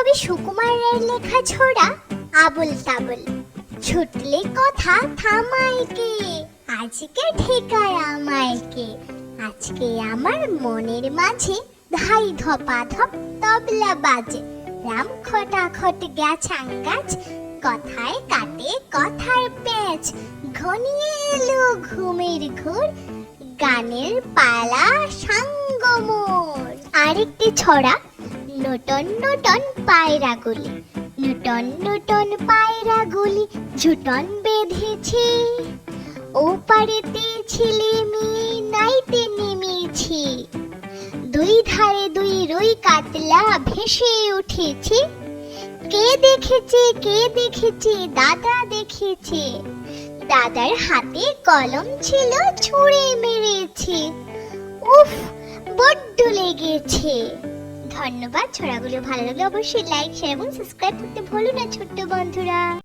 কবি সুকুমার রায়ের লেখা ছড়া আবুল তাবুল ছুটলে কথা থামাইকে, আজকে ঠিকায় আমায়কে আজকে আমার মনের মাঝে ধাই ধপা ধপ তবলা বাজে। রাম খটা খট গাছ কথায় কাটে কথার পেঁচ ঘনিয়ে এলো ঘুমের ঘোর, গানের পালা সাঙ্গমোর। আরেকটি ছড়া নটন নটন পায়রাগুলি নটন নটন পায়রাগুলি ঝুটন বেঁধেছে। ও পারেতে ছেলে মেয়ে, নাইতে নেমেছি। দুই ধারে দুই রুই কাতলা ভেসে উঠেছে। কে দেখেছে কে দেখেছে, দাদা দেখেছে। দাদার হাতে কলম ছিল, ছুঁড়ে মেরেছে। উফ, বড্ড লেগেছে। ধন্যবাদ। ছড়াগুলো ভালো লাগলে অবশ্যই লাইক শেয়ার এবং সাবস্ক্রাইব করতে ভুলো না ছোট্ট বন্ধুরা।